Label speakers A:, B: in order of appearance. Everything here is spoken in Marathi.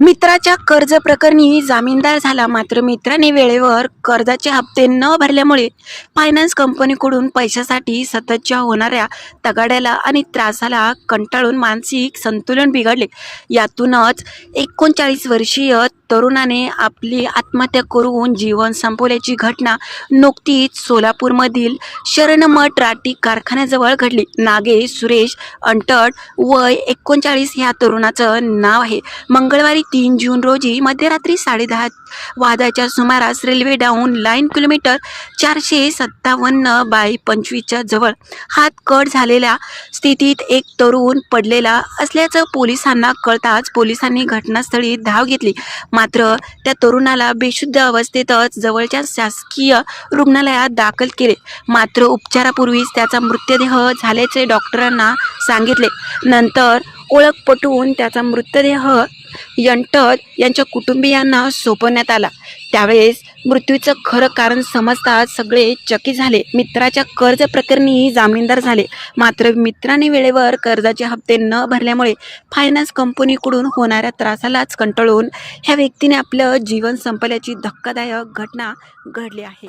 A: मित्राच्या कर्ज प्रकरणी जामीनदार झाला. मात्र मित्राने वेळेवर कर्जाचे हप्ते न भरल्यामुळे फायनान्स कंपनीकडून पैशासाठी सततच्या होणाऱ्या तगाड्याला आणि त्रासाला कंटाळून मानसिक संतुलन बिघडले. यातूनच एकोणचाळीस वर्षीय तरुणाने आपली आत्महत्या करून जीवन संपवल्याची घटना नुकतीच सोलापूरमधील शरणमठ राटी कारखान्याजवळ घडली. नागेश सुरेश अंटट वय एकोणचाळीस ह्या तरुणाचं नाव आहे. मंगळवारी तीन जून रोजी मध्यरात्री साडेदहा वादाच्या सुमारास रेल्वे डाऊन लाईन किलोमीटर चारशे सत्तावन्न बाय पंचवीसच्या जवळ हात कट झालेल्या स्थितीत एक तरुण पडलेला असल्याचं पोलिसांना कळताच पोलिसांनी घटनास्थळी धाव घेतली. मात्र त्या तरुणाला बेशुद्ध अवस्थेतच जवळच्या शासकीय रुग्णालयात दाखल केले. मात्र उपचारापूर्वीच त्याचा मृतदेह झाल्याचे डॉक्टरांना सांगितले. नंतर ओळख पटवून त्याचा मृतदेह यंटत यांच्या कुटुंबियांना सोपवण्यात आला. त्यावेळेस मृत्यूचं खरं कारण समजताच सगळे चकित झाले. मित्राच्या कर्ज प्रकरणी जामीनदार झाले. मात्र मित्राने वेळेवर कर्जाचे हप्ते न भरल्यामुळे फायनान्स कंपनीकडून होणाऱ्या त्रासालाच कंटाळून ह्या व्यक्तीने आपलं जीवन संपल्याची धक्कादायक घटना घडली आहे.